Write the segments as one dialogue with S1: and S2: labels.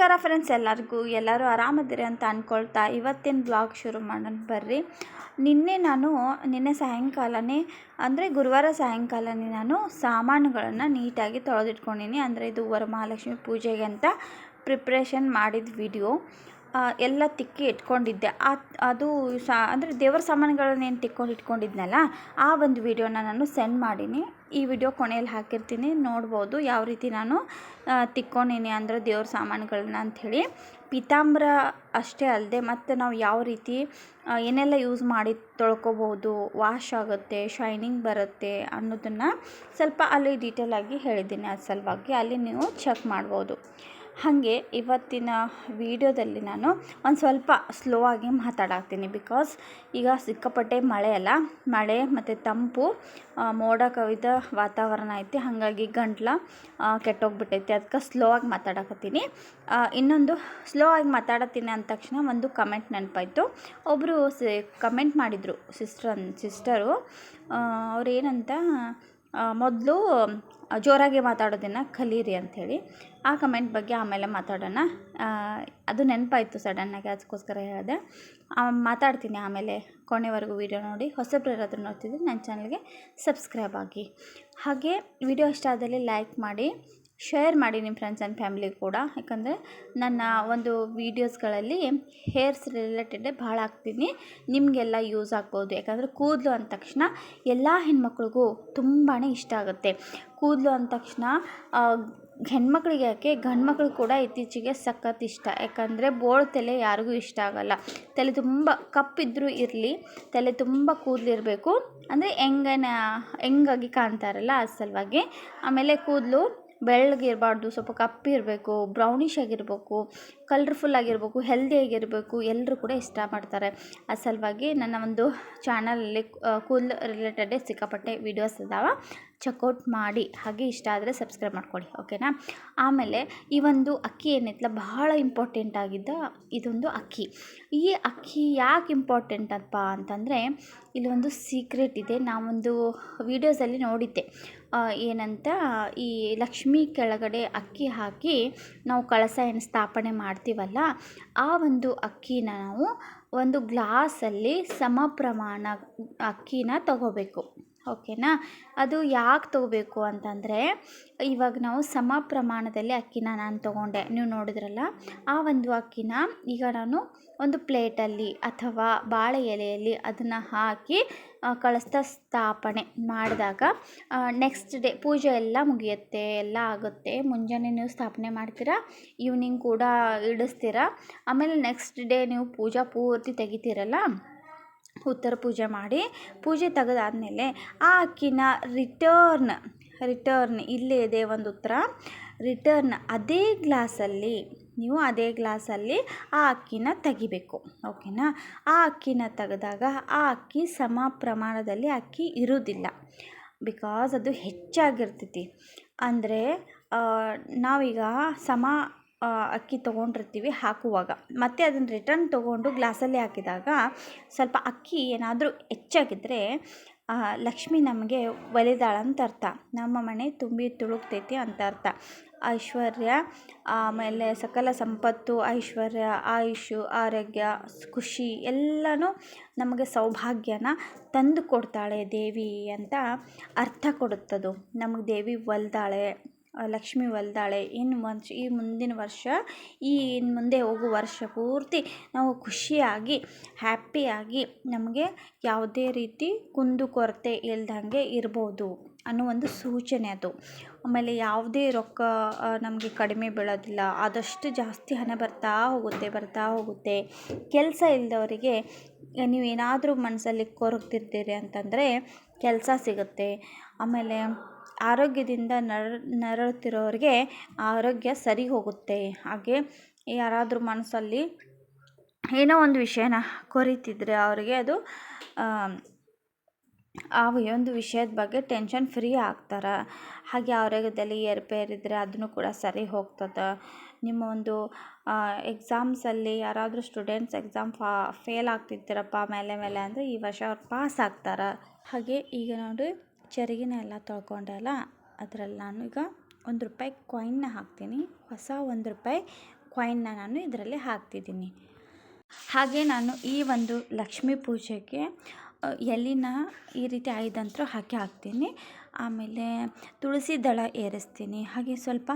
S1: ನಮಸ್ಕಾರ ಫ್ರೆಂಡ್ಸ್ ಎಲ್ಲರಿಗೂ, ಎಲ್ಲರೂ ಆರಾಮದಿರಿ ಅಂತ ಅಂದ್ಕೊಳ್ತಾ ಇವತ್ತಿನ ಬ್ಲಾಗ್ ಶುರು ಮಾಡೋಣ ಬರ್ರಿ. ನಿನ್ನೆ ನಾನು, ನಿನ್ನೆ ಸಾಯಂಕಾಲನೇ, ಅಂದರೆ ಗುರುವಾರ ಸಾಯಂಕಾಲನೇ ನಾನು ಸಾಮಾನುಗಳನ್ನು ನೀಟಾಗಿ ತೊಳೆದಿಟ್ಕೊಂಡಿನಿ. ಅಂದರೆ ಇದು ವರಮಹಾಲಕ್ಷ್ಮಿ ಪೂಜೆಗೆ ಅಂತ ಪ್ರಿಪ್ರೇಷನ್ ಮಾಡಿದ ವಿಡಿಯೋ ಎಲ್ಲ ತಿಕ್ಕಿ ಇಟ್ಕೊಂಡಿದ್ದೆ. ಅದು ಸಾ, ಅಂದರೆ ದೇವರ ಸಾಮಾನುಗಳನ್ನೇನು ತಿಕ್ಕೊಂಡು ಇಟ್ಕೊಂಡಿದ್ನಲ್ಲ, ಆ ಒಂದು ವಿಡಿಯೋನ ನಾನು ಸೆಂಡ್ ಮಾಡೀನಿ. ಈ ವಿಡಿಯೋ ಕೊನೆಯಲ್ಲಿ ಹಾಕಿರ್ತೀನಿ. ನೋಡ್ಬೋದು ಯಾವ ರೀತಿ ನಾನು ತಿಕ್ಕೊಂಡೀನಿ ಅಂದರೆ ದೇವ್ರ ಸಾಮಾನುಗಳನ್ನ ಅಂಥೇಳಿ. ಪೀತಾಂಬರ ಅಷ್ಟೇ ಅಲ್ಲದೆ ಮತ್ತು ನಾವು ಯಾವ ರೀತಿ ಏನೆಲ್ಲ ಯೂಸ್ ಮಾಡಿ ತೊಳ್ಕೊಬೋದು ವಾಶ್ ಆಗುತ್ತೆ ಶೈನಿಂಗ್ ಬರುತ್ತೆ ಅನ್ನೋದನ್ನು ಸ್ವಲ್ಪ ಅಲ್ಲಿ ಡೀಟೇಲಾಗಿ ಹೇಳಿದ್ದೀನಿ ಅದ್ರ ಸಲುವಾಗಿ. ಅಲ್ಲಿ ನೀವು ಚೆಕ್ ಮಾಡ್ಬೋದು. ಹಾಗೆ ಇವತ್ತಿನ ವೀಡಿಯೋದಲ್ಲಿ ನಾನು ಒಂದು ಸ್ವಲ್ಪ ಸ್ಲೋ ಆಗಿ ಮಾತಾಡಾಕ್ತೀನಿ ಬಿಕಾಸ್ ಈಗ ಸಿಕ್ಕಾಪಟ್ಟೆ ಮಳೆ ಅಲ್ಲ. ಮಳೆ ಮತ್ತು ತಂಪು ಮೋಡ ಕವಿದ ವಾತಾವರಣ ಐತಿ. ಹಾಗಾಗಿ ಗಂಟ್ಲ ಕೆಟ್ಟೋಗ್ಬಿಟ್ಟೈತಿ. ಅದಕ್ಕೆ ಸ್ಲೋ ಆಗಿ ಮಾತಾಡಕತ್ತೀನಿ. ಇನ್ನೊಂದು ಸ್ಲೋ ಆಗಿ ಮಾತಾಡತ್ತೀನಿ ಅಂದ ತಕ್ಷಣ ಒಂದು ಕಮೆಂಟ್ ನೆನಪಾಯಿತು. ಒಬ್ಬರು ಸಿ ಕಮೆಂಟ್ ಮಾಡಿದರು ಸಿಸ್ಟರ್ ಸಿಸ್ಟರು ಅವ್ರು ಏನಂತ ಮೊದಲು ಜೋರಾಗಿ ಮಾತಾಡೋದನ್ನು ಕಲೀರಿ ಅಂಥೇಳಿ. ಆ ಕಮೆಂಟ್ ಬಗ್ಗೆ ಆಮೇಲೆ ಮಾತಾಡೋಣ. ಅದು ನೆನಪಾಯಿತು ಸಡನ್ನಾಗಿ ಅದಕ್ಕೋಸ್ಕರ ಹೇಳಿದೆ. ಮಾತಾಡ್ತೀನಿ ಆಮೇಲೆ ಕೊನೆವರೆಗೂ ವಿಡಿಯೋ ನೋಡಿ. ಹೊಸಬ್ರು ಯಾರಾದರೂ ನೋಡ್ತಿದ್ರೆ ನನ್ನ ಚಾನಲ್ಗೆ ಸಬ್ಸ್ಕ್ರೈಬ್ ಆಗಿ. ಹಾಗೆ ವಿಡಿಯೋ ಇಷ್ಟ ಆದಲ್ಲಿ ಲೈಕ್ ಮಾಡಿ. ಶೇರ್ ಮಾಡಿ ನಿಮ್ಮ ಫ್ರೆಂಡ್ಸ್ ಆ್ಯಂಡ್ ಫ್ಯಾಮಿಲಿ ಕೂಡ. ಯಾಕಂದರೆ ನನ್ನ ಒಂದು ವೀಡಿಯೋಸ್ಗಳಲ್ಲಿ ಹೇರ್ಸ್ ರಿಲೇಟೆಡ್ ಭಾಳ ಹಾಕ್ತೀನಿ. ನಿಮಗೆಲ್ಲ ಯೂಸ್ ಆಗ್ಬೋದು. ಯಾಕಂದರೆ ಕೂದಲು ಅಂದ ತಕ್ಷಣ ಎಲ್ಲ ಹೆಣ್ಮಕ್ಳಿಗೂ ತುಂಬಾ ಇಷ್ಟ ಆಗುತ್ತೆ. ಕೂದಲು ಅಂದ ತಕ್ಷಣ ಹೆಣ್ಮಕ್ಳಿಗೆ ಯಾಕೆ ಗಂಡು ಮಕ್ಳಿಗೆ ಕೂಡ ಇತ್ತೀಚೆಗೆ ಸಖತ್ ಇಷ್ಟ. ಯಾಕಂದರೆ ಬೋಳ್ ತಲೆ ಯಾರಿಗೂ ಇಷ್ಟ ಆಗೋಲ್ಲ. ತಲೆ ತುಂಬ ಕಪ್ಪಿದ್ದರೂ ಇರಲಿ, ತಲೆ ತುಂಬ ಕೂದಲಿರಬೇಕು ಅಂದರೆ ಹೆಂಗನ, ಹೆಂಗಾಗಿ ಕಾಣ್ತಾರಲ್ಲ ಆ ಸಲುವಾಗಿ. ಆಮೇಲೆ ಕೂದಲು ಬೆಳ್ಳಗಿರಬಾರ್ದು ಸ್ವಲ್ಪ ಕಪ್ಪಿರಬೇಕು ಬ್ರೌನಿಷ್ ಆಗಿರಬೇಕು ಕಲರ್ಫುಲ್ ಆಗಿರಬೇಕು ಹೆಲ್ದಿ ಆಗಿರಬೇಕು ಎಲ್ಲರೂ ಕೂಡ ಇಷ್ಟಪಡ್ತಾರೆ ಆ ಸಲುವಾಗಿ ನನ್ನ ಒಂದು ಚಾನಲಲ್ಲಿ ಕೂಲ್ ರಿಲೇಟೆಡ್ ಸಿಕ್ಕಾಪಟ್ಟೆ ವೀಡಿಯೋಸ್ ಇದ್ದಾವೆ ಚೆಕ್ಔಟ್ ಮಾಡಿ, ಹಾಗೆ ಇಷ್ಟ ಆದರೆ ಸಬ್ಸ್ಕ್ರೈಬ್ ಮಾಡ್ಕೊಳ್ಳಿ ಓಕೆನಾ ಆಮೇಲೆ ಈ ಒಂದು ಅಕ್ಕಿ ಏನೈತಲ್ಲ ಬಹಳ ಇಂಪಾರ್ಟೆಂಟ್ ಆಗಿದ್ದ ಇದೊಂದು ಅಕ್ಕಿ. ಈ ಅಕ್ಕಿ ಯಾಕೆ ಇಂಪಾರ್ಟೆಂಟ್ ಅಪ್ಪ ಅಂತಂದರೆ, ಇಲ್ಲೊಂದು ಸೀಕ್ರೆಟ್ ಇದೆ. ನಾವೊಂದು ವೀಡಿಯೋಸಲ್ಲಿ ನೋಡಿದ್ದೆ. ಏನಂತ, ಈ ಲಕ್ಷ್ಮಿ ಕೆಳಗಡೆ ಅಕ್ಕಿ ಹಾಕಿ ನಾವು ಕಳಸ ಏನು ಸ್ಥಾಪನೆ ಮಾಡ್ತೀವಲ್ಲ, ಆ ಒಂದು ಅಕ್ಕಿನ ನಾವು ಒಂದು ಗ್ಲಾಸಲ್ಲಿ ಸಮ ಪ್ರಮಾಣ ಅಕ್ಕಿನ ತಗೋಬೇಕು. ಓಕೆನಾ? ಅದು ಯಾಕೆ ತೊಗೋಬೇಕು ಅಂತಂದರೆ, ಇವಾಗ ನಾವು ಸಮ ಪ್ರಮಾಣದಲ್ಲಿ ಅಕ್ಕಿನ ನಾನು ತೊಗೊಂಡೆ. ನೀವು ನೋಡಿದ್ರಲ್ಲ, ಆ ಒಂದು ಅಕ್ಕಿನ ಈಗ ನಾನು ಒಂದು ಪ್ಲೇಟಲ್ಲಿ ಅಥವಾ ಬಾಳೆ ಎಲೆಯಲ್ಲಿ ಅದನ್ನು ಹಾಕಿ ಕಳಸ್ತ ಸ್ಥಾಪನೆ ಮಾಡಿದಾಗ ನೆಕ್ಸ್ಟ್ ಡೇ ಪೂಜೆ ಎಲ್ಲ ಮುಗಿಯುತ್ತೆ, ಎಲ್ಲ ಆಗುತ್ತೆ. ಮುಂಜಾನೆ ನೀವು ಸ್ಥಾಪನೆ ಮಾಡ್ತೀರಾ ಈವ್ನಿಂಗ್ ಕೂಡ ಇಡಿಸ್ತೀರಾ. ಆಮೇಲೆ ನೆಕ್ಸ್ಟ್ ಡೇ ನೀವು ಪೂಜಾ ಪೂರ್ತಿ ತೆಗಿತೀರಲ್ಲ? ಉತ್ತರ ಪೂಜೆ ಮಾಡಿ ಪೂಜೆ ತೆಗೆದಾದ್ಮೇಲೆ ಆ ಅಕ್ಕಿನ ರಿಟರ್ನ್ ರಿಟರ್ನ್ ಇಲ್ಲೇ ಇದೆ ಒಂದು ಉತ್ತರ. ರಿಟರ್ನ್ ಅದೇ ಗ್ಲಾಸಲ್ಲಿ, ನೀವು ಅದೇ ಗ್ಲಾಸಲ್ಲಿ ಆ ಅಕ್ಕಿನ ತೆಗಿಬೇಕು. ಓಕೆನಾ ಆ ಅಕ್ಕಿನ ತೆಗೆದಾಗ ಆ ಅಕ್ಕಿ ಸಮ ಪ್ರಮಾಣದಲ್ಲಿ ಅಕ್ಕಿ ಇರೋದಿಲ್ಲ ಬಿಕಾಸ್ ಅದು ಹೆಚ್ಚಾಗಿರ್ತೈತಿ. ಅಂದರೆ ನಾವೀಗ ಸಮ ಅಕ್ಕಿ ತೊಗೊಂಡಿರ್ತೀವಿ ಹಾಕುವಾಗ. ಮತ್ತು ಅದನ್ನು ರಿಟರ್ನ್ ತೊಗೊಂಡು ಗ್ಲಾಸಲ್ಲಿ ಹಾಕಿದಾಗ ಸ್ವಲ್ಪ ಅಕ್ಕಿ ಏನಾದರೂ ಹೆಚ್ಚಾಗಿದ್ದರೆ ಲಕ್ಷ್ಮಿ ನಮಗೆ ಒಲಿದಾಳಂತ ಅರ್ಥ. ನಮ್ಮ ಮನೆ ತುಂಬಿ ತುಳುಕ್ತೈತಿ ಅಂತ ಅರ್ಥ. ಐಶ್ವರ್ಯ, ಆಮೇಲೆ ಸಕಲ ಸಂಪತ್ತು, ಐಶ್ವರ್ಯ, ಆಯುಷು, ಆರೋಗ್ಯ, ಖುಷಿ ಎಲ್ಲನೂ ನಮಗೆ ಸೌಭಾಗ್ಯನ ತಂದು ಕೊಡ್ತಾಳೆ ದೇವಿ ಅಂತ ಅರ್ಥ ಕೊಡುತ್ತದು. ನಮಗೆ ದೇವಿ ಒಲ್ದಾಳೆ. ಲಕ್ಷ್ಮಿ ಒಲ್ದಾಳೆ ಇನ್ನು ವರ್ಷ ಈ ಮುಂದಿನ ವರ್ಷ, ಈ ಇನ್ನು ಮುಂದೆ ಹೋಗೋ ವರ್ಷ ಪೂರ್ತಿ ನಾವು ಖುಷಿಯಾಗಿ, ಹ್ಯಾಪಿಯಾಗಿ ನಮಗೆ ಯಾವುದೇ ರೀತಿ ಕುಂದು ಕೊರತೆ ಇಲ್ದಂಗೆ ಇರ್ಬೋದು ಅನ್ನೋ ಒಂದು ಸೂಚನೆ ಅದು. ಆಮೇಲೆ ಯಾವುದೇ ರೊಕ್ಕ ನಮಗೆ ಕಡಿಮೆ ಬೀಳೋದಿಲ್ಲ. ಆದಷ್ಟು ಜಾಸ್ತಿ ಹಣ ಬರ್ತಾ ಹೋಗುತ್ತೆ ಬರ್ತಾ ಹೋಗುತ್ತೆ. ಕೆಲಸ ಇಲ್ಲದವರಿಗೆ ನೀವು ಏನಾದರೂ ಮನಸ್ಸಲ್ಲಿ ಕೊರಗ್ತಿರ್ತೀರಿ ಅಂತಂದರೆ ಕೆಲಸ ಸಿಗುತ್ತೆ. ಆಮೇಲೆ ಆರೋಗ್ಯದಿಂದ ನರ, ನರಳುತ್ತಿರೋರಿಗೆ ಆರೋಗ್ಯ ಸರಿ ಹೋಗುತ್ತೆ. ಹಾಗೆ ಯಾರಾದರೂ ಮನಸ್ಸಲ್ಲಿ ಏನೋ ಒಂದು ವಿಷಯನ ಕೊರಿತಿದ್ರೆ ಅವರಿಗೆ ಅದು, ಆ ಒಂದು ವಿಷಯದ ಬಗ್ಗೆ ಟೆನ್ಷನ್ ಫ್ರೀ ಆಗ್ತಾರೆ. ಹಾಗೆ ಆರೋಗ್ಯದಲ್ಲಿ ಏರುಪೇರಿದ್ರೆ ಅದನ್ನು ಕೂಡ ಸರಿ ಹೋಗ್ತದೆ. ನಿಮ್ಮ ಒಂದು ಎಕ್ಸಾಮ್ಸಲ್ಲಿ ಯಾರಾದರೂ ಸ್ಟೂಡೆಂಟ್ಸ್ ಎಕ್ಸಾಮ್ ಫಾ ಫೇಲ್ ಆಗ್ತಿದ್ದೀರಪ್ಪ ಮೇಲೆ ಮೇಲೆ ಅಂದರೆ ಈ ವರ್ಷ ಅವ್ರು ಪಾಸ್ ಆಗ್ತಾರೆ. ಹಾಗೆ ಈಗ ನೋಡಿ ಚರಿಗಿನ ಎಲ್ಲ ತೊಳ್ಕೊಂಡೆ ಅಲ್ಲ ಅದರಲ್ಲಿ ನಾನು ಈಗ ಒಂದು ರೂಪಾಯಿ ಕಾಯಿನ್ನ ಹಾಕ್ತೀನಿ. ಹೊಸ ಒಂದು ರೂಪಾಯಿ ಕಾಯಿನ್ನ ನಾನು ಇದರಲ್ಲಿ ಹಾಕ್ತಿದ್ದೀನಿ. ಹಾಗೆ ನಾನು ಈ ಒಂದು ಲಕ್ಷ್ಮೀ ಪೂಜೆಗೆ ಎಲ್ಲಿನ ಈ ರೀತಿ ಐದಂತರೂ ಹಾಕಿ ಹಾಕ್ತೀನಿ. ಆಮೇಲೆ ತುಳಸಿ ದಳ ಏರಿಸ್ತೀನಿ. ಹಾಗೆ ಸ್ವಲ್ಪ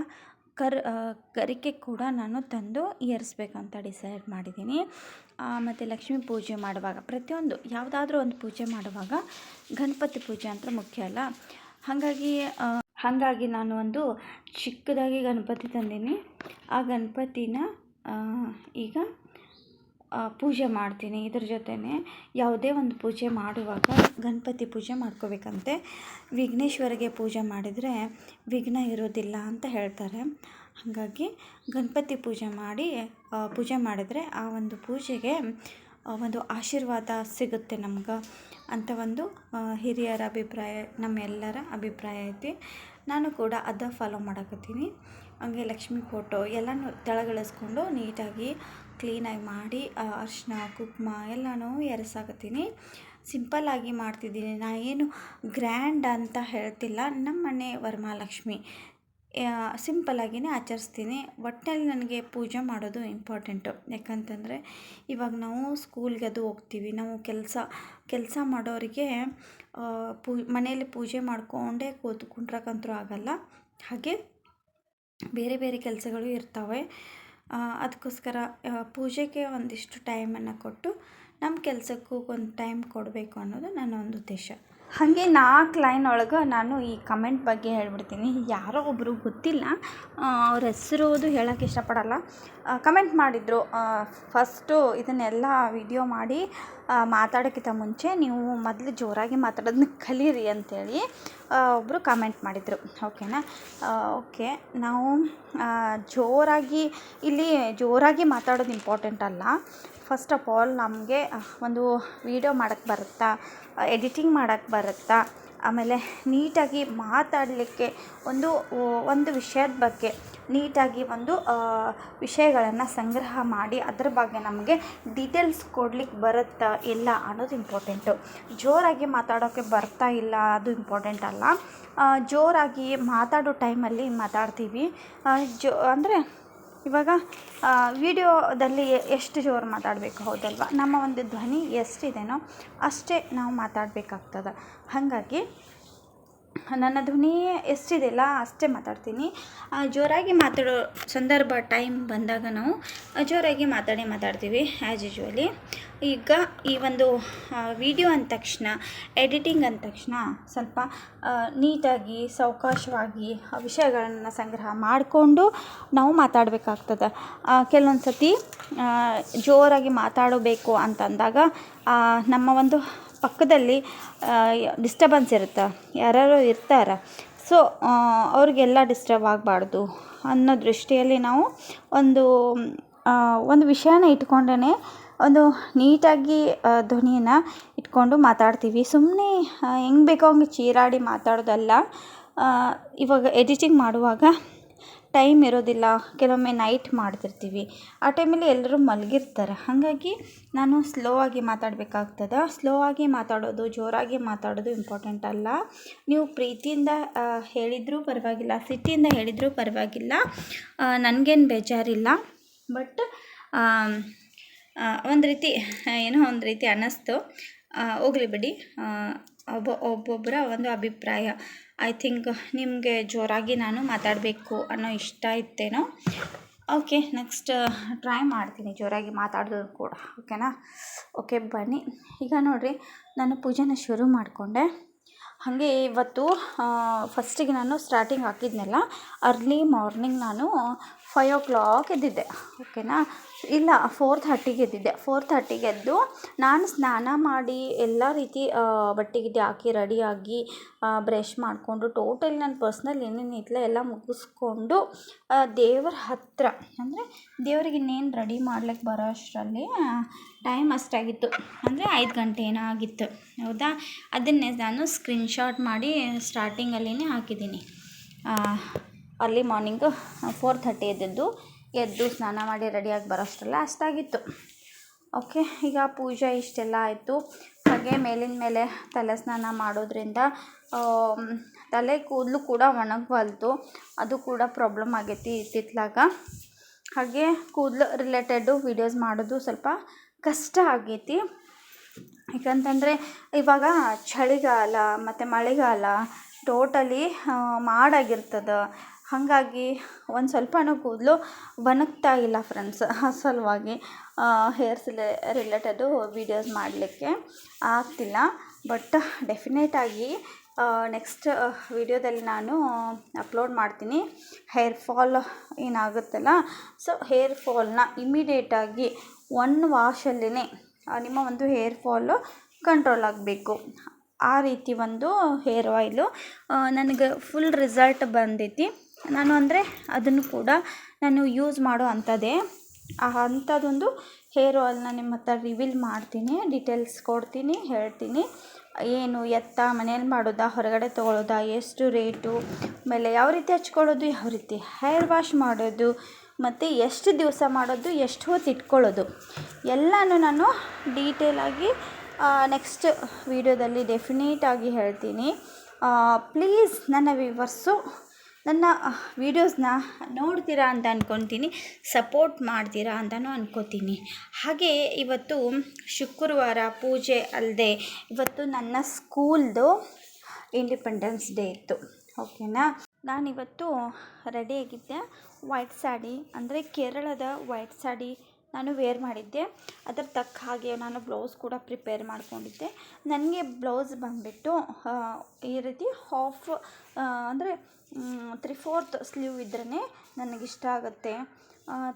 S1: ಕರ್ ಕರಿಕೆ ಕೂಡ ನಾನು ತಂದು ಏರಿಸ್ಬೇಕಂತ ಡಿಸೈಡ್ ಮಾಡಿದ್ದೀನಿ. ಮತ್ತು ಲಕ್ಷ್ಮೀ ಪೂಜೆ ಮಾಡುವಾಗ, ಪ್ರತಿಯೊಂದು, ಯಾವುದಾದ್ರೂ ಒಂದು ಪೂಜೆ ಮಾಡುವಾಗ ಗಣಪತಿ ಪೂಜೆ ಅಂತ ಮುಖ್ಯ ಅಲ್ಲ. ಹಾಗಾಗಿ ಹಾಗಾಗಿ ನಾನು ಒಂದು ಚಿಕ್ಕದಾಗಿ ಗಣಪತಿ ತಂದೀನಿ. ಆ ಗಣಪತಿನ ಈಗ ಪೂಜೆ ಮಾಡ್ತೀನಿ ಇದ್ರ ಜೊತೆನೆ ಯಾವುದೇ ಒಂದು ಪೂಜೆ ಮಾಡುವಾಗ ಗಣಪತಿ ಪೂಜೆ ಮಾಡ್ಕೋಬೇಕಂತೆ. ವಿಘ್ನೇಶ್ವರಿಗೆ ಪೂಜೆ ಮಾಡಿದರೆ ವಿಘ್ನ ಇರೋದಿಲ್ಲ ಅಂತ ಹೇಳ್ತಾರೆ. ಹಾಗಾಗಿ ಗಣಪತಿ ಪೂಜೆ ಮಾಡಿ ಪೂಜೆ ಮಾಡಿದರೆ ಆ ಒಂದು ಪೂಜೆಗೆ ಒಂದು ಆಶೀರ್ವಾದ ಸಿಗುತ್ತೆ ನಮ್ಗೆ ಅಂತ ಒಂದು ಹಿರಿಯರ ಅಭಿಪ್ರಾಯ, ನಮ್ಮೆಲ್ಲರ ಅಭಿಪ್ರಾಯ ಐತಿ. ನಾನು ಕೂಡ ಅದ ಫಾಲೋ ಮಾಡಕತ್ತೀನಿ. ಹಂಗೆ ಲಕ್ಷ್ಮಿ ಫೋಟೋ ಎಲ್ಲನೂ ತೆಳಗಿಳಿಸ್ಕೊಂಡು ನೀಟಾಗಿ ಕ್ಲೀನಾಗಿ ಮಾಡಿ ಅರ್ಶನ ಕುಕ್ಮ ಕುಂಕುಮ ಎಲ್ಲನೂ ಎರಸಾಕತ್ತೀನಿ. ಸಿಂಪಲ್ಲಾಗಿ ಮಾಡ್ತಿದ್ದೀನಿ. ನಾ ಏನು ಗ್ರ್ಯಾಂಡ್ ಅಂತ ಹೇಳ್ತಿಲ್ಲ. ನಮ್ಮ ಮನೆ ವರಮಹಾಲಕ್ಷ್ಮಿ. ಸಿಂಪಲ್ಲಾಗಿಯೇ ಆಚರಿಸ್ತೀನಿ. ಒಟ್ಟಿನಲ್ಲಿ ನನಗೆ ಪೂಜೆ ಮಾಡೋದು ಇಂಪಾರ್ಟೆಂಟು ಯಾಕಂತಂದರೆ ಇವಾಗ ನಾವು ಸ್ಕೂಲ್ಗೆ ಅದು ಹೋಗ್ತೀವಿ. ನಾವು ಕೆಲಸ ಕೆಲಸ ಮಾಡೋರಿಗೆ ಪೂ, ಮನೆಯಲ್ಲಿ ಪೂಜೆ ಮಾಡಿಕೊಂಡೇ ಕೂತ್ಕೊಂಡ್ರಕ್ಕಂತೂ ಆಗಲ್ಲ. ಹಾಗೆ ಬೇರೆ ಬೇರೆ ಕೆಲಸಗಳು ಇರ್ತವೆ. ಅದಕ್ಕೋಸ್ಕರ ಪೂಜೆಗೆ ಒಂದಿಷ್ಟು ಟೈಮನ್ನು ಕೊಟ್ಟು ನಮ್ಮ ಕೆಲಸಕ್ಕೂ ಒಂದು ಟೈಮ್ ಕೊಡಬೇಕು ಅನ್ನೋದು ನನ್ನ ಒಂದು ಉದ್ದೇಶ. ಹಾಗೆ ನಾಲ್ಕು ಲೈನ್ ಒಳಗೆ ನಾನು ಈ ಕಮೆಂಟ್ ಬಗ್ಗೆ ಹೇಳ್ಬಿಡ್ತೀನಿ. ಯಾರೋ ಒಬ್ಬರು ಗೊತ್ತಿಲ್ಲ ಅವ್ರ ಹೆಸರು ಅದು ಹೇಳೋಕ್ಕೆ ಇಷ್ಟಪಡಲ್ಲ. ಕಮೆಂಟ್ ಮಾಡಿದರು. ಫಸ್ಟು ಇದನ್ನೆಲ್ಲ ವಿಡಿಯೋ ಮಾಡಿ ಮಾತಾಡೋಕ್ಕಿಂತ ಮುಂಚೆ ನೀವು ಮೊದಲು ಜೋರಾಗಿ ಮಾತಾಡೋದನ್ನ ಕಲೀರಿ ಅಂತೇಳಿ. ಒಬ್ಬರು ಕಮೆಂಟ್ ಮಾಡಿದರು. ಓಕೆನಾ ಓಕೆ ನಾವು ಜೋರಾಗಿ, ಇಲ್ಲಿ ಜೋರಾಗಿ ಮಾತಾಡೋದು ಇಂಪಾರ್ಟೆಂಟ್ ಅಲ್ಲ. ಫಸ್ಟ್ ಆಫ್ ಆಲ್ ನಮಗೆ ಒಂದು ವೀಡಿಯೋ ಮಾಡೋಕ್ಕೆ ಬರುತ್ತಾ? ಎಡಿಟಿಂಗ್ ಮಾಡೋಕ್ಕೆ ಬರುತ್ತಾ? ಆಮೇಲೆ ನೀಟಾಗಿ ಮಾತಾಡಲಿಕ್ಕೆ ಒಂದು ಒಂದು ವಿಷಯದ ಬಗ್ಗೆ ನೀಟಾಗಿ ಒಂದು ವಿಷಯಗಳನ್ನು ಸಂಗ್ರಹ ಮಾಡಿ ಅದ್ರ ಬಗ್ಗೆ ನಮಗೆ ಡೀಟೇಲ್ಸ್ ಕೊಡ್ಲಿಕ್ಕೆ ಬರುತ್ತಾ ಇಲ್ಲ ಅನ್ನೋದು ಇಂಪಾರ್ಟೆಂಟು ಜೋರಾಗಿ ಮಾತಾಡೋಕ್ಕೆ ಬರ್ತಾ ಇಲ್ಲ ಅದು ಇಂಪಾರ್ಟೆಂಟ್ ಅಲ್ಲ. ಜೋರಾಗಿ ಮಾತಾಡೋ ಟೈಮಲ್ಲಿ ಮಾತಾಡ್ತೀವಿ. ಜೋ, ಅಂದರೆ ಇವಾಗ ವಿಡಿಯೋದಲ್ಲಿ ಎಷ್ಟು ಜೋರು ಮಾತಾಡಬೇಕು ಹೌದಲ್ವಾ? ನಮ್ಮ ಒಂದು ಧ್ವನಿ ಎಷ್ಟಿದೆಯೋ ಅಷ್ಟೇ ನಾವು ಮಾತಾಡಬೇಕಾಗ್ತದೆ. ಹಾಗಾಗಿ ನನ್ನ ಧ್ವನಿ ಎಷ್ಟಿದೆಯಲ್ಲ ಅಷ್ಟೇ ಮಾತಾಡ್ತೀನಿ. ಜೋರಾಗಿ ಮಾತಾಡೋ ಸಂದರ್ಭ ಟೈಮ್ ಬಂದಾಗ ನಾವು ಜೋರಾಗಿ ಮಾತಾಡಿ ಮಾತಾಡ್ತೀವಿ ಆ್ಯಸ್ ಯೂಶ್ವಲಿ ಈಗ ಈ ಒಂದು ವಿಡಿಯೋ ಅಂದ ತಕ್ಷಣ ಎಡಿಟಿಂಗ್ ಅಂದ ತಕ್ಷಣ ಸ್ವಲ್ಪ ನೀಟಾಗಿ, ಸಾವಕಾಶವಾಗಿ ವಿಷಯಗಳನ್ನು ಸಂಗ್ರಹ ಮಾಡಿಕೊಂಡು ನಾವು ಮಾತಾಡಬೇಕಾಗ್ತದೆ. ಕೆಲವೊಂದು ಸತಿ ಜೋರಾಗಿ ಮಾತಾಡಬೇಕು ಅಂತಂದಾಗ ನಮ್ಮ ಒಂದು ಪಕ್ಕದಲ್ಲಿ ಡಿಸ್ಟಬೆನ್ಸ್ ಇರುತ್ತೆ? ಯಾರ್ಯಾರೋ ಇರ್ತಾರೆ? ಸೊ ಅವ್ರಿಗೆಲ್ಲ ಡಿಸ್ಟರ್ಬ್ ಆಗಬಾರ್ದು ಅನ್ನೋ ದೃಷ್ಟಿಯಲ್ಲಿ ನಾವು ಒಂದು ಒಂದು ವಿಷಯನ ಇಟ್ಕೊಂಡೇ ಒಂದು ನೀಟಾಗಿ ಧ್ವನಿಯನ್ನು ಇಟ್ಕೊಂಡು ಮಾತಾಡ್ತೀವಿ. ಸುಮ್ಮನೆ ಹೆಂಗೆ ಬೇಕೋ ಹಂಗೆ ಚೀರಾಡಿ ಮಾತಾಡೋದಲ್ಲ. ಇವಾಗ ಎಡಿಟಿಂಗ್ ಮಾಡುವಾಗ ಟೈಮ್ ಇರೋದಿಲ್ಲ, ಕೆಲವೊಮ್ಮೆ ನೈಟ್ ಮಾಡ್ತಿರ್ತೀವಿ. ಆ ಟೈಮಲ್ಲಿ ಎಲ್ಲರೂ ಮಲಗಿರ್ತಾರೆ. ಹಾಗಾಗಿ ನಾನು ಸ್ಲೋ ಆಗಿ ಮಾತಾಡಬೇಕಾಗ್ತದೆ. ಸ್ಲೋ ಆಗಿ ಮಾತಾಡೋದು, ಜೋರಾಗಿ ಮಾತಾಡೋದು ಇಂಪಾರ್ಟೆಂಟ್ ಅಲ್ಲ. ನೀವು ಪ್ರೀತಿಯಿಂದ ಹೇಳಿದರೂ ಪರವಾಗಿಲ್ಲ, ಸಿಟ್ಟಿಯಿಂದ ಹೇಳಿದರೂ ಪರವಾಗಿಲ್ಲ. ನನಗೇನು ಬೇಜಾರಿಲ್ಲ. ಬಟ್ ಒಂದು ರೀತಿ, ಏನೋ ಒಂದು ರೀತಿ ಅನ್ನಿಸ್ತು ಹೋಗಲಿ ಬಿಡಿ. ಒಬ್ಬ ಒಬ್ಬೊಬ್ಬರ ಒಂದು ಅಭಿಪ್ರಾಯ. ಐ ಥಿಂಕ್ ನಿಮಗೆ ಜೋರಾಗಿ ನಾನು ಮಾತಾಡಬೇಕು ಅನ್ನೋ ಇಷ್ಟ ಇತ್ತೇನೋ? ಓಕೆ ನೆಕ್ಸ್ಟ್ ಟ್ರೈ ಮಾಡ್ತೀನಿ ಜೋರಾಗಿ ಮಾತಾಡೋದು ಕೂಡ ಓಕೆನಾ ಓಕೆ ಬನ್ನಿ. ಈಗ ನೋಡಿರಿ, ನಾನು ಪೂಜೆನ ಶುರು ಮಾಡಿಕೊಂಡೆ. ಹಾಗೆ ಇವತ್ತು ಫಸ್ಟಿಗೆ ನಾನು ಸ್ಟಾರ್ಟಿಂಗ್ ಹಾಕಿದ್ನಲ್ಲ ಅರ್ಲಿ ಮಾರ್ನಿಂಗ್ ನಾನು ಫೈವ್ ಓ ಕ್ಲಾಕ್ ಎದ್ದಿದ್ದೆ ಓಕೆನಾ ಇಲ್ಲ ಫೋರ್ ಥರ್ಟಿಗೆ ಎದ್ದಿದ್ದೆ ಫೋರ್ ಥರ್ಟಿಗೆ ಎದ್ದು ನಾನು ಸ್ನಾನ ಮಾಡಿ ಎಲ್ಲ ರೀತಿ ಬಟ್ಟೆ ಗಿಟ್ಟೆ ಹಾಕಿ ರೆಡಿಯಾಗಿ ಬ್ರಷ್ ಮಾಡಿಕೊಂಡು ಟೋಟಲ್ ನನ್ನ ಪರ್ಸ್ನಲ್ ಏನೇನು ಇತ್ತಲ್ಲ ಎಲ್ಲ ಮುಗಿಸ್ಕೊಂಡು ದೇವ್ರ ಹತ್ತಿರ ಅಂದರೆ ದೇವರಿಗೆ ಇನ್ನೇನು ರೆಡಿ ಮಾಡ್ಲಿಕ್ಕೆ ಬರೋ ಅಷ್ಟರಲ್ಲಿ ಟೈಮ್ ಅಷ್ಟಾಗಿತ್ತು. ಅಂದರೆ ಐದು ಗಂಟೆ ಏನೋ ಆಗಿತ್ತು. ಹೌದಾ? ಅದನ್ನೇ ನಾನು ಸ್ಕ್ರೀನ್ಶಾಟ್ ಮಾಡಿ ಸ್ಟಾರ್ಟಿಂಗಲ್ಲಿನೇ ಹಾಕಿದ್ದೀನಿ. ಅರ್ಲಿ ಮಾರ್ನಿಂಗು ಫೋರ್ ಥರ್ಟಿ ಎದ್ದಿದ್ದು. ಎದ್ದು ಸ್ನಾನ ಮಾಡಿ ರೆಡಿಯಾಗಿ ಬರೋಷ್ಟರಲ್ಲ ಅಷ್ಟಾಗಿತ್ತು. ಓಕೆ ಈಗ ಪೂಜೆ ಇಷ್ಟೆಲ್ಲ ಆಯಿತು. ಹಾಗೆ ಮೇಲಿನ ಮೇಲೆ ತಲೆ ಸ್ನಾನ ಮಾಡೋದ್ರಿಂದ ತಲೆ ಕೂದಲು ಕೂಡ ಒಣಗಬಲ್ತು ಅದು ಕೂಡ ಪ್ರಾಬ್ಲಮ್ ಆಗೈತಿ ಇತ್ತಿತ್ಲಾಗ. ಹಾಗೆ ಕೂದಲು ರಿಲೇಟೆಡು ವೀಡಿಯೋಸ್ ಮಾಡೋದು ಸ್ವಲ್ಪ ಕಷ್ಟ ಆಗೈತಿ. ಯಾಕಂತಂದರೆ ಇವಾಗ ಚಳಿಗಾಲ ಮತ್ತು ಮಳೆಗಾಲ ಟೋಟಲಿ ಮಾಡಾಗಿರ್ತದೆ. ಹಾಗಾಗಿ ಒಂದು ಸ್ವಲ್ಪನೂ ಕೂದಲು ಒಣಗ್ತಾ ಇಲ್ಲ ಫ್ರೆಂಡ್ಸ್ ಆ ಸಲುವಾಗಿ. ಹೇರ್ಸ್ ರಿಲೇಟೆಡು ವೀಡಿಯೋಸ್ ಮಾಡಲಿಕ್ಕೆ ಆಗ್ತಿಲ್ಲ. ಬಟ್ ಡೆಫಿನೆಟಾಗಿ ನೆಕ್ಸ್ಟ್ ವಿಡಿಯೋದಲ್ಲಿ ನಾನು ಅಪ್ಲೋಡ್ ಮಾಡ್ತೀನಿ. ಹೇರ್ ಫಾಲ್ ಏನಾಗುತ್ತಲ್ಲ? ಸೊ ಹೇರ್ ಫಾಲ್ನ ಇಮಿಡಿಯೇಟಾಗಿ ಒನ್ ವಾಶಲ್ಲೇ ನಿಮ್ಮ ಒಂದು ಹೇರ್ ಫಾಲು ಕಂಟ್ರೋಲ್ ಆಗಬೇಕು. ಆ ರೀತಿ ಒಂದು ಹೇರ್ ಆಯಿಲು ನನಗೆ ಫುಲ್ ರಿಸಲ್ಟ್ ಬಂದೈತಿ. ನಾನು ಅಂದರೆ ಅದನ್ನು ಕೂಡ ನಾನು ಯೂಸ್ ಮಾಡೋ ಅಂಥದ್ದೇ. ಅಂಥದ್ದೊಂದು ಹೇರ್ ಆಯಿಲ್ನ ನಿಮ್ಮ ಹತ್ರ ರಿವೀಲ್ ಮಾಡ್ತೀನಿ ಡೀಟೇಲ್ಸ್ ಕೊಡ್ತೀನಿ, ಹೇಳ್ತೀನಿ. ಏನು ಎತ್ತ ಮನೇಲಿ ಮಾಡೋದಾ, ಹೊರಗಡೆ ತೊಗೊಳೋದಾ, ಎಷ್ಟು ರೇಟು ಆಮೇಲೆ ಯಾವ ರೀತಿ ಹಚ್ಕೊಳ್ಳೋದು, ಯಾವ ರೀತಿ ಹೇರ್ ವಾಶ್ ಮಾಡೋದು, ಮತ್ತು ಎಷ್ಟು ದಿವಸ ಮಾಡೋದು, ಎಷ್ಟು ಹೊತ್ತು ಇಟ್ಕೊಳ್ಳೋದು, ಎಲ್ಲನೂ ನಾನು ಡೀಟೇಲಾಗಿ ನೆಕ್ಸ್ಟ್ ವೀಡಿಯೋದಲ್ಲಿ ಡೆಫಿನೇಟಾಗಿ ಹೇಳ್ತೀನಿ. ಪ್ಲೀಸ್ ನನ್ನ ವಿವರ್ಸು ನನ್ನ ವೀಡಿಯೋಸ್ನ ನೋಡ್ತೀರಾ ಅಂತ ಅಂದ್ಕೊತೀನಿ ಸಪೋರ್ಟ್ ಮಾಡ್ತೀರಾ ಅಂತಲೂ ಅಂದ್ಕೋತೀನಿ ಹಾಗೆ ಇವತ್ತು ಶುಕ್ರವಾರ ಪೂಜೆ ಅಲ್ಲದೆ ಇವತ್ತು ನನ್ನ ಸ್ಕೂಲ್ದು ಇಂಡಿಪೆಂಡೆನ್ಸ್ ಡೇ ಇತ್ತು. ಓಕೆನಾ ನಾನಿವತ್ತು ರೆಡಿಯಾಗಿದ್ದೆ ವೈಟ್ ಸಾಡಿ ಅಂದರೆ ಕೇರಳದ ವೈಟ್ ಸ್ಯಾಡಿ ನಾನು ವೇರ್ ಮಾಡಿದ್ದೆ. ಅದರ ತಕ್ಕ ಹಾಗೆ ನಾನು ಬ್ಲೌಸ್ ಕೂಡ ಪ್ರಿಪೇರ್ ಮಾಡಿಕೊಂಡಿದ್ದೆ. ನನಗೆ ಬ್ಲೌಸ್ ಬಂದುಬಿಟ್ಟು ಈ ರೀತಿ ಹಾಫ್ ಅಂದರೆ ತ್ರೀ ಫೋರ್ತ್ ಸ್ಲೀವ್ ಇದ್ರೇ ನನಗಿಷ್ಟ ಆಗುತ್ತೆ.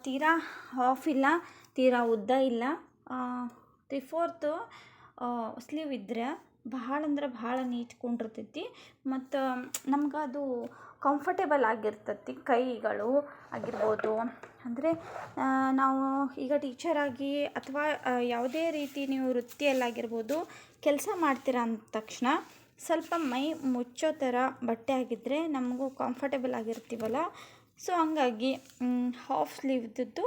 S1: ತೀರಾ ಹಾಫ್ ಇಲ್ಲ, ತೀರಾ ಉದ್ದ ಇಲ್ಲ. ತ್ರೀ ಫೋರ್ತು ಸ್ಲೀವ್ ಇದ್ದರೆ ಭಾಳ ಅಂದ್ರೆ ಭಾಳ ನೀಟ್ ಕುಂಡಿರ್ತೈತಿ. ಮತ್ತು ನಮ್ಗೆ ಅದು ಕಂಫರ್ಟೇಬಲ್ ಆಗಿರ್ತೈತಿ ಕೈಗಳು ಆಗಿರ್ಬೋದು. ಅಂದರೆ ನಾವು ಈಗ ಟೀಚರಾಗಿ ಅಥವಾ ಯಾವುದೇ ರೀತಿ ನೀವು ವೃತ್ತಿಯಲ್ಲಾಗಿರ್ಬೋದು, ಕೆಲಸ ಮಾಡ್ತೀರ ಅಂದ ತಕ್ಷಣ ಸ್ವಲ್ಪ ಮೈ ಮುಚ್ಚೋ ಥರ ಬಟ್ಟೆ ಆಗಿದ್ದರೆ ನಮಗೂ ಕಂಫರ್ಟೇಬಲ್ ಆಗಿರ್ತೀವಲ್ಲ. ಸೊ ಹಂಗಾಗಿ ಹಾಫ್ ಸ್ಲೀವ್ದಿದ್ದು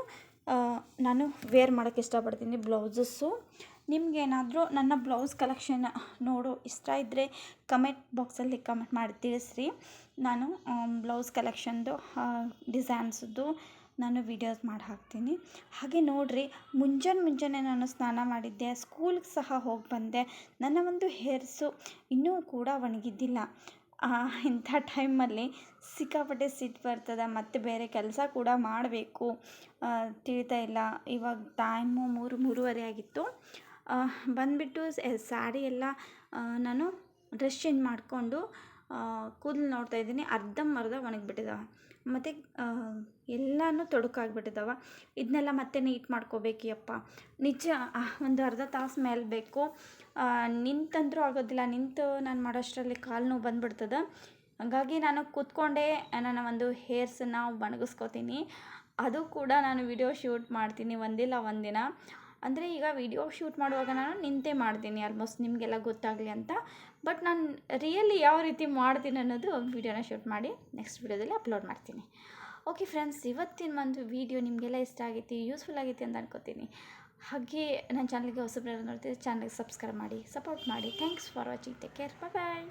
S1: ನಾನು ವೇರ್ ಮಾಡೋಕ್ಕೆ ಇಷ್ಟಪಡ್ತೀನಿ ಬ್ಲೌಸಸ್ಸು. ನಿಮಗೇನಾದರೂ ನನ್ನ ಬ್ಲೌಸ್ ಕಲೆಕ್ಷನ್ ನೋಡೋ ಇಷ್ಟ ಇದ್ದರೆ ಕಮೆಂಟ್ ಬಾಕ್ಸಲ್ಲಿ ಕಮೆಂಟ್ ಮಾಡಿ ತಿಳಿಸ್ರಿ. ನಾನು ಬ್ಲೌಸ್ ಕಲೆಕ್ಷನ್ದು ಡಿಸೈನ್ಸ್ದು ನಾನು ವೀಡಿಯೋಸ್ ಮಾಡಿ ಹಾಕ್ತೀನಿ. ಹಾಗೆ ನೋಡಿರಿ, ಮುಂಜಾನೆ ಮುಂಜಾನೆ ನಾನು ಸ್ನಾನ ಮಾಡಿದ್ದೆ, ಸ್ಕೂಲ್ಗೆ ಸಹ ಹೋಗಿ ಬಂದೆ. ನನ್ನ ಒಂದು ಹೇರ್ಸು ಇನ್ನೂ ಕೂಡ ಒಣಗಿದ್ದಿಲ್ಲ. ಇಂಥ ಟೈಮಲ್ಲಿ ಸಿಕ್ಕಾಪಟ್ಟೆ ಸಿಟ್ಟು ಬರ್ತದೆ, ಮತ್ತು ಬೇರೆ ಕೆಲಸ ಕೂಡ ಮಾಡಬೇಕು. ತಿಳಿತಾ ಇಲ್ಲ. ಇವಾಗ ಟೈಮು ಮೂರು, ಮೂರುವರೆ ಆಗಿತ್ತು. ಬಂದುಬಿಟ್ಟು ಸ್ಯಾರಿ ಎಲ್ಲ ನಾನು ಡ್ರೆಸ್ ಚೇಂಜ್ ಮಾಡಿಕೊಂಡು ಕೂದಲು ನೋಡ್ತಾಯಿದ್ದೀನಿ ಅರ್ಧಂಬರ್ಧ ಒಣಗಿಬಿಟ್ಟಿದ್ದಾವೆ ಮತ್ತು ಎಲ್ಲನೂ ತೊಡಕಾಗ್ಬಿಟ್ಟಿದ್ದಾವೆ ಇದನ್ನೆಲ್ಲ ಮತ್ತೆ ನೀಟ್ ಮಾಡ್ಕೋಬೇಕಿಯಪ್ಪ. ನಿಜ ಒಂದು ಅರ್ಧ ತಾಸು ಮೇಲೆ ಬೇಕು. ನಿಂತಂದ್ರೂ ಆಗೋದಿಲ್ಲ. ನಿಂತು ನಾನು ಮಾಡೋಷ್ಟರಲ್ಲಿ ಕಾಲು ನೋವು ಬಂದುಬಿಡ್ತದೆ. ಹಾಗಾಗಿ ನಾನು ಕೂತ್ಕೊಂಡೇ ನನ್ನ ಒಂದು ಹೇರ್ಸನ್ನು ಒಣಗಿಸ್ಕೋತೀನಿ. ಅದು ಕೂಡ ನಾನು ವಿಡಿಯೋ ಶೂಟ್ ಮಾಡ್ತೀನಿ ಒಂದಿಲ್ಲ ಒಂದಿನ. ಅಂದರೆ ಈಗ ವಿಡಿಯೋ ಶೂಟ್ ಮಾಡುವಾಗ ನಾನು ನಿಂತೇ ಮಾಡ್ತೀನಿ ಆಲ್ಮೋಸ್ಟ್ ನಿಮಗೆಲ್ಲ ಗೊತ್ತಾಗಲಿ ಅಂತ. ಬಟ್ ನಾನು ರಿಯಲಿ ಯಾವ ರೀತಿ ಮಾಡ್ತೀನಿ ಅನ್ನೋದು ವೀಡಿಯೋನ ಶೂಟ್ ಮಾಡಿ ನೆಕ್ಸ್ಟ್ ವಿಡಿಯೋದಲ್ಲಿ ಅಪ್ಲೋಡ್ ಮಾಡ್ತೀನಿ. ಓಕೆ ಫ್ರೆಂಡ್ಸ್ ಇವತ್ತಿನ ಒಂದು ವಿಡಿಯೋ ನಿಮಗೆಲ್ಲ ಇಷ್ಟ ಆಗೈತಿ ಯೂಸ್ಫುಲ್ ಆಗೈತಿ ಅಂತ ಅನ್ಕೋತೀನಿ. ಹಾಗೆ ನನ್ನ ಚಾನಲ್ಗೆ ಹೊಸಬ್ರೆಲ್ಲ ನೋಡ್ತೀವಿ ಚಾನಲ್ಗೆ ಸಬ್ಸ್ಕ್ರೈಬ್ ಮಾಡಿ ಸಪೋರ್ಟ್ ಮಾಡಿ. Thanks for watching take care bye